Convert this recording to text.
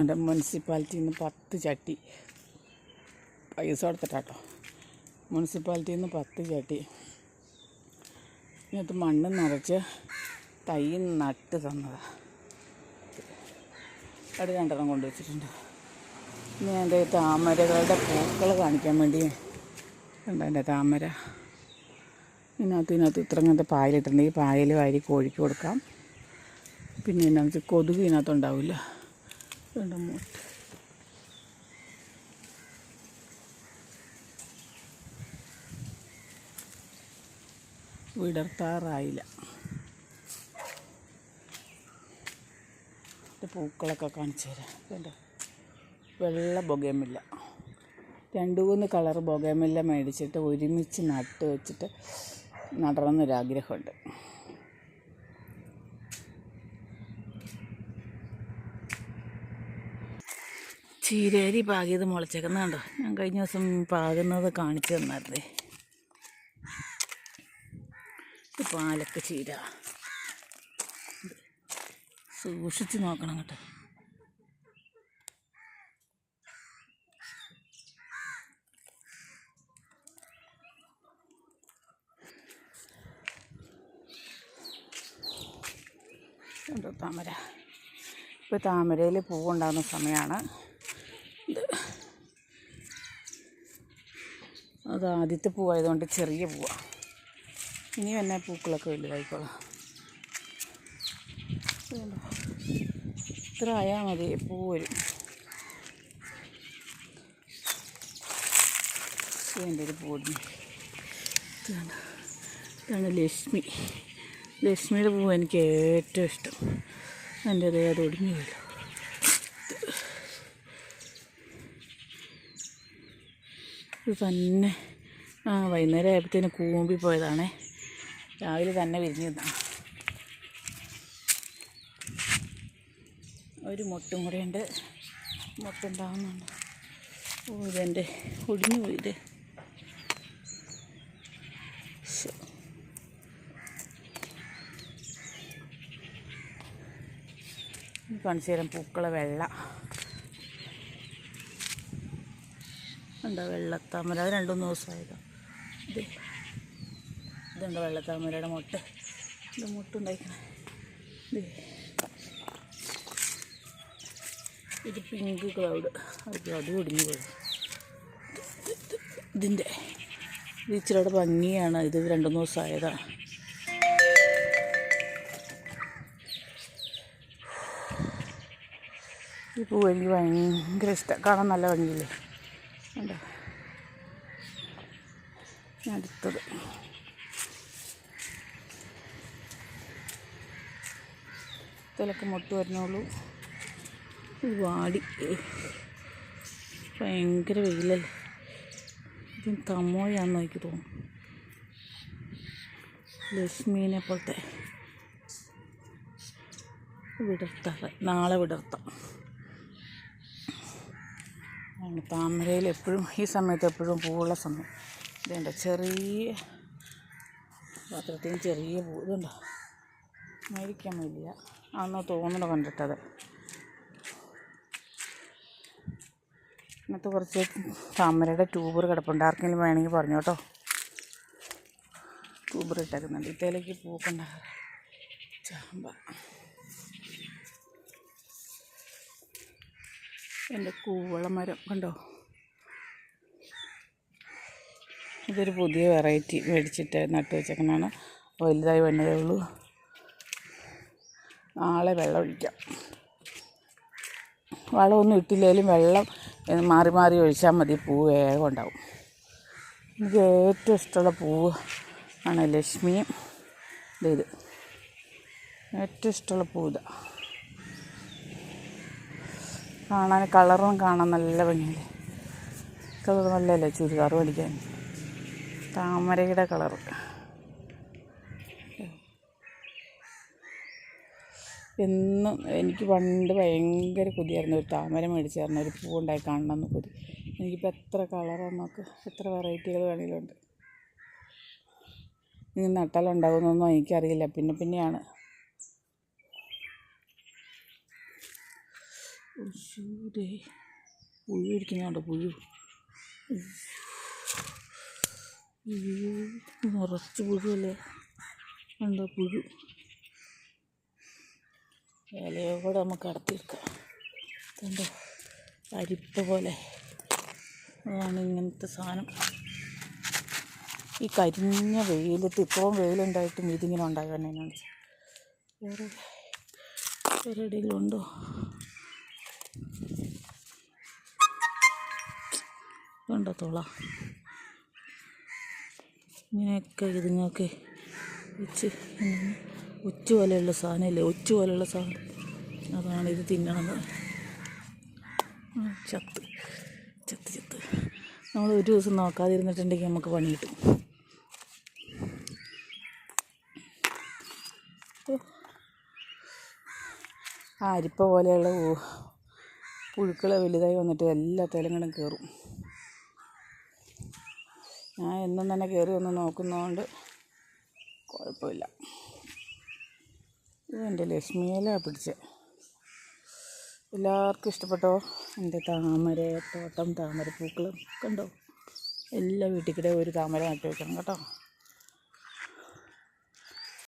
എന്റെ മുനിസിപ്പാലിറ്റിയിൽ നിന്ന് പത്ത് ചട്ടി. പൈസ കൊടുത്തിട്ടാട്ടോ. മുനിസിപ്പാലിറ്റിയിൽ നിന്ന് പത്ത് ചട്ടി. ഇതിനകത്ത് മണ്ണ് നിറച്ച് തൈ നട്ട് തന്നതാണ് അവിടെ രണ്ടെണ്ണം കൊണ്ടുവച്ചിട്ടുണ്ട് ഇനി എന്റെ താമരകളുടെ പൂക്കൾ കാണിക്കാൻ വേണ്ടി ഉണ്ട് എന്റെ താമര? ഇതിനകത്ത് ഇതിനകത്ത് ഇത്ര ഇങ്ങനത്തെ പായലിട്ടുണ്ട് ഈ പായൽ വാരി കോഴിക്ക് കൊടുക്കാം. പിന്നെ ഇതിനകത്ത് കൊതുക് ഇതിനകത്ത് ഉണ്ടാവില്ല. ഇതുണ്ട് മുട്ട വിടർത്താറായില്ല. പൂക്കളൊക്കെ കാണിച്ചു തരാം. കണ്ടോ വെള്ള ബൊഗേമില്ല. രണ്ട് മൂന്ന് കളർ ബൊഗേമില്ല മേടിച്ചിട്ട് ഒരുമിച്ച് നട്ട് വെച്ചിട്ട് നടണമെന്നൊരാഗ്രഹമുണ്ട്. ചീരേരി പാകിയത് മുളച്ചേക്കുന്നുണ്ടോ ഞാൻ കഴിഞ്ഞ ദിവസം പാകുന്നത് കാണിച്ചു തന്നായിരുന്നേ. ഇത് പാലക്ക ചീര. സൂക്ഷിച്ച് നോക്കണം കേട്ടോ. കണ്ടോ താമര. ഇപ്പോൾ താമരയിൽ പൂവുണ്ടാകുന്ന സമയമാണ് അത് ആദ്യത്തെ പൂവായതുകൊണ്ട് ചെറിയ പൂവാണ് ഇനി തന്നെ പൂക്കളൊക്കെ വലുതായിക്കോളാം. ഇത്ര ആയാൽ മതി പൂ വരും. എന്റെ ഒരു പൂവിടുന്നു. ഇത് ഇതാണ് ലക്ഷ്മി. ലക്ഷ്മിയുടെ പൂവ് എനിക്ക് ഏറ്റവും ഇഷ്ടം. എന്റെ അതേ അത് ഒടിഞ്ഞു ഇത് തന്നെ ആ വൈകുന്നേരം ആയപ്പോഴത്തേന് കൂമ്പി പോയതാണേ. രാവിലെ തന്നെ വിരിഞ്ഞതാണ് ഒരു മുട്ടും കൂടെ ഉണ്ട് മുട്ടുണ്ടാവുന്നുണ്ട് ഓ ഇതെന്റെ ഒടിഞ്ഞു പോയത്. കാണിച്ചു തരാം പൂക്കളെ വെള്ള. ഉണ്ടോ വെള്ളത്താമര അത് രണ്ടു മൂന്ന് ദിവസമായതോ. ഇത് ഇതുണ്ട് വെള്ളത്താമരയുടെ മുട്ട. ഇത് മുട്ടുണ്ടായിക്കണേ. ഇത് ഇത് പിങ്ക് ക്ലൗഡ്. അത് അത് ഒടിഞ്ഞു പോയി. ഇതിന്റെ ഇത് ഇച്ചിരിയുടെ ഭംഗിയാണ്. ഇത് രണ്ടു മൂന്ന് ദിവസമായതാണ് ഈ പൂ എനിക്ക് ഭയങ്കര ഇഷ്ടം. കാണാൻ നല്ല ഭംഗിയില്ലേ? ഉണ്ടോ അടുത്തത്. ഇതിലൊക്കെ മുട്ട് വരുന്നുള്ളൂ. ഇത് വാടി. ഭയങ്കര വെയിലല്ലേ? ഇതും തമോയാണെന്ന് എനിക്ക് തോന്നുന്നു. ലക്ഷ്മീനെ പോലത്തെ. വിടർത്താറ് നാളെ വിടർത്താം. താമരയിൽ എപ്പോഴും ഈ സമയത്ത് എപ്പോഴും പൂവുള്ള സമയം. ഇതുണ്ട്? ചെറിയ പാത്രത്തിന് ചെറിയ പൂ ഇതുണ്ടോ? വലിയ അന്ന് തോന്നുന്നു കണ്ടിട്ടത്. ഇന്നത്തെ കുറച്ച് താമരയുടെ ട്യൂബർ കിടപ്പുണ്ട്. ആർക്കെങ്കിലും വേണമെങ്കിൽ പറഞ്ഞു കേട്ടോ. ട്യൂബർ ഇട്ടേക്കുന്നുണ്ട്. ഇത്തേലേക്ക് പൂക്കണ്ട. ചാമ്പ. എന്റെ കൂവള മരം കണ്ടോ? ഇതൊരു പുതിയ വെറൈറ്റി മേടിച്ചിട്ട് നട്ട് വെച്ചേക്കുന്നതാണ്. വലുതായി വന്നതേ ഉള്ളൂ. നാളെ വെള്ളം ഒഴിക്കാം. വളമൊന്നും ഇട്ടില്ലെങ്കിലും വെള്ളം മാറി മാറി ഒഴിച്ചാൽ മതി. പൂ വേഗം ഉണ്ടാവും എനിക്ക് ഏറ്റവും ഇഷ്ടമുള്ള പൂവ് ആണ് ലക്ഷ്മിയും ഇത്. ഏറ്റവും ഇഷ്ടമുള്ള പൂ ഇതാ. കാണാൻ കളറും കാണാൻ നല്ല ഭംഗിയല്ലേ കളർ നല്ലതല്ലേ? ചുരിദാർ പഠിക്കാൻ താമരയുടെ കളർ. എന്നും എനിക്ക് പണ്ട് ഭയങ്കര കൊതിയായിരുന്നു. ഒരു താമര മേടിച്ചായിരുന്നു ഒരു പൂവുണ്ടായി കാണണമെന്ന് കൊതി. എനിക്കിപ്പോൾ എത്ര കളറാണ് നോക്ക്. എത്ര വെറൈറ്റികൾ വേണമെങ്കിലുണ്ട് ഇനി നട്ടാലുണ്ടാകുന്നൊന്നും എനിക്കറിയില്ല. പിന്നെ പിന്നെയാണ്. പുഴു ഇരിക്കുന്നുണ്ടോ? പുഴു. അയ്യോ നിറച്ച് പുഴുവല്ലേ? എന്താ പുഴു? ഇലയോടെ നമുക്ക് അടത്തിയെടുക്കാം കണ്ടോ അരിപ്പ പോലെ. അതാണ് ഇങ്ങനത്തെ സാധനം. ഈ കരിഞ്ഞ വെയിലത്ത് ഇത്രയും വെയിലുണ്ടായിട്ടും ഇതിങ്ങനെ ഉണ്ടാകാൻ എന്നാണ് വേറെ വേറെ ഇടയിലുണ്ടോ കണ്ടോ തുള? ഇങ്ങനെയൊക്കെ ഇതുങ്ങൾക്ക് ഒച്ച് ഒച്ച് പോലെയുള്ള സാധനമില്ലേ? ഒച്ച് പോലെയുള്ള സാധനം. അതാണ് ഇത് തിന്നണത്. ചത്ത്. ചത്ത് ചത്ത്. നമ്മൾ ഒരു ദിവസം നോക്കാതിരുന്നിട്ടുണ്ടെങ്കിൽ നമുക്ക് പണി കിട്ടും. ആ അരിപ്പ പോലെയുള്ള പുഴുക്കൾ വലുതായി വന്നിട്ട് എല്ലാ തെലങ്ങളും കയറും ഞാൻ എന്നും തന്നെ കയറി ഒന്ന് നോക്കുന്നതുകൊണ്ട് കുഴപ്പമില്ല. ഇത് എന്റെ ലക്ഷ്മിയിലാണ് പിടിച്ചത് എല്ലാവർക്കും ഇഷ്ടപ്പെട്ടോ? എന്റെ താമര തോട്ടം താമരപ്പൂക്കളും കണ്ടോ? എല്ലാ വീട്ടിൽ കൂടെ ഒരു താമര നട്ടു വെക്കണം കേട്ടോ.